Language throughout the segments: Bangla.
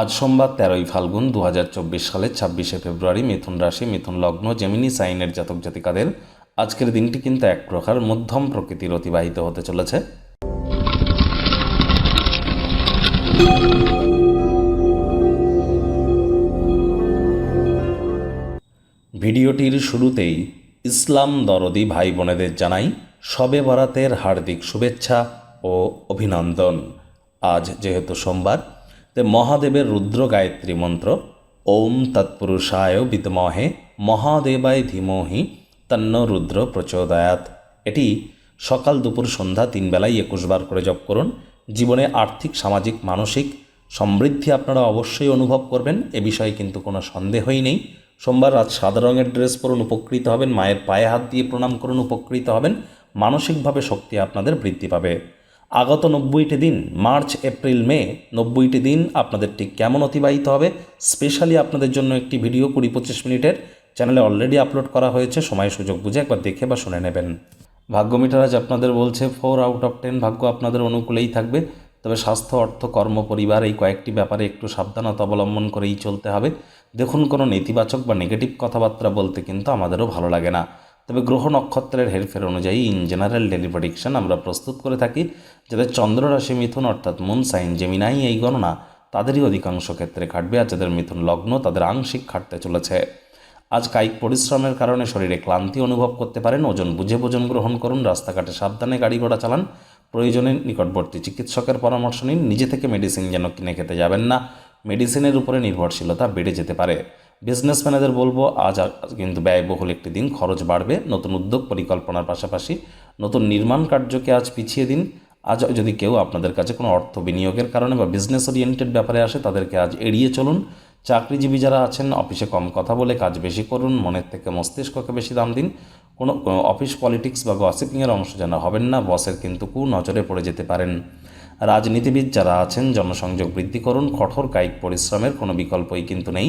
আজ সোমবার তেরোই ফাল্গুন দু হাজার চব্বিশ সালের ছাব্বিশে ফেব্রুয়ারি মিথুন রাশি, মিথুন লগ্ন জেমিনি সাইনের জাতক জাতিকাদের আজকের দিনটি কিন্তু এক প্রকার মধ্যম প্রকৃতির অতিবাহিত হতে চলেছে। ভিডিওটির শুরুতেই ইসলাম দরদি ভাই বোনেদের জানাই শবে বরাতের হার্দিক শুভেচ্ছা ও অভিনন্দন। আজ যেহেতু সোমবার তে মহাদেবের রুদ্র গায়ত্রী মন্ত্র, ওম তৎপুরুষায় বিদমহে, মহাদেবায় ধীমহি, তন্ন রুদ্র প্রচোদয়াত এটি সকাল দুপুর সন্ধ্যা তিন বেলায় একুশ বার করে জপ করুন। জীবনে আর্থিক, সামাজিক, মানসিক সমৃদ্ধি আপনারা অবশ্যই অনুভব করবেন। এ বিষয়ে কিন্তু কোনো সন্দেহই নেই। সোমবার রাত সাদা রঙের ড্রেস পরুন, উপকৃত হবেন। মায়ের পায়ে হাত দিয়ে প্রণাম করুন, উপকৃত হবেন। মানসিকভাবে শক্তি আপনাদের বৃদ্ধি পাবে। আগত নব্বইটি দিন, মার্চ, এপ্রিল, মে, নব্বইটি দিন আপনাদের ঠিক কেমন অতিবাহিত হবে? স্পেশালি আপনাদের জন্য একটি ভিডিও কুড়ি পঁচিশ মিনিটের চ্যানেলে অলরেডি আপলোড করা হয়েছে, সময় সুযোগ বুঝে একবার দেখে বা শুনে নেবেন। ভাগ্য মিটার আজ আপনাদের বলছে ফোর আউট অফ টেন ভাগ্য আপনাদের অনুকূলেই থাকবে, তবে স্বাস্থ্য, অর্থ, কর্ম, পরিবার এই কয়েকটি ব্যাপারে একটু সাবধানতা অবলম্বন করেই চলতে হবে। দেখুন কোনো নেতিবাচক বা নেগেটিভ কথাবার্তা বলতে কিন্তু আমাদেরও ভালো লাগে না। তবে গ্রহ নক্ষত্রের হেরফের অনুযায়ী ইন জেনারেল ডেলি আমরা প্রস্তুত করে থাকি যাদের চন্দ্ররাশি মিথুন অর্থাৎ মুন সাইন জেমিনাই এই গণনা তাদেরই অধিকাংশ ক্ষেত্রে খাটবে আর যাদের মিথুন লগ্ন তাদের আংশিক খাটতে চলেছে। আজ কায়িক পরিশ্রমের কারণে শরীরে ক্লান্তি অনুভব করতে পারেন, ওজন বুঝে ভোজন গ্রহণ করুন, রাস্তাঘাটে সাবধানে গাড়ি ঘোড়া চালান, প্রয়োজনে নিকটবর্তী চিকিৎসকের পরামর্শ নিন, নিজে থেকে মেডিসিন যেন কিনে খেতে যাবেন না। মেডিসিনের উপরে নির্ভরশীলতা বেড়ে যেতে পারে। বিজনেসম্যানেদের বলব, আজ কিন্তু ব্যয়বহুল একটি দিন, খরচ বাড়বে, নতুন উদ্যোগ পরিকল্পনার পাশাপাশি নতুন নির্মাণ কার্যকে আজ পিছিয়ে দিন। আজ যদি কেউ আপনাদের কাছে কোনো অর্থ বিনিয়োগের কারণে বা বিজনেস ওরিয়েন্টেড ব্যাপারে আসে, তাদেরকে আজ এড়িয়ে চলুন। চাকরিজীবী যারা আছেন অফিসে কম কথা বলে কাজ বেশি করুন, মনের থেকে মস্তিষ্ককে বেশি দাম দিন। কোনো কোনো অফিস পলিটিক্স বা গসিপিংয়ের অংশ যেন হবেন না, বসের কিন্তু কু নজরে পড়ে যেতে পারেন। রাজনীতিবিদ যারা আছেন, জনসংযোগ বৃদ্ধি করুন, কঠোর কায়িক পরিশ্রমের কোনো বিকল্পই কিন্তু নেই।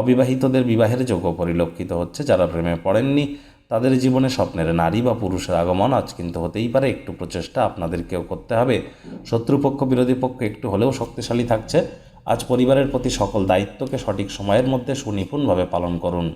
অবিবাহিতদের বিবাহের যোগ্য পরিলক্ষিত হচ্ছে। যারা প্রেমে পড়েননি, তাদের জীবনে স্বপ্নের নারী বা পুরুষের আগমন আজ কিন্তু হতেই পারে। একটু প্রচেষ্টা আপনাদেরকেও করতে হবে। শত্রুপক্ষ, বিরোধী পক্ষ একটু হলেও শক্তিশালী থাকছে। আজ পরিবারের প্রতি সকল দায়িত্বকে সঠিক সময়ের মধ্যে সুনিপুণভাবে পালন করুন।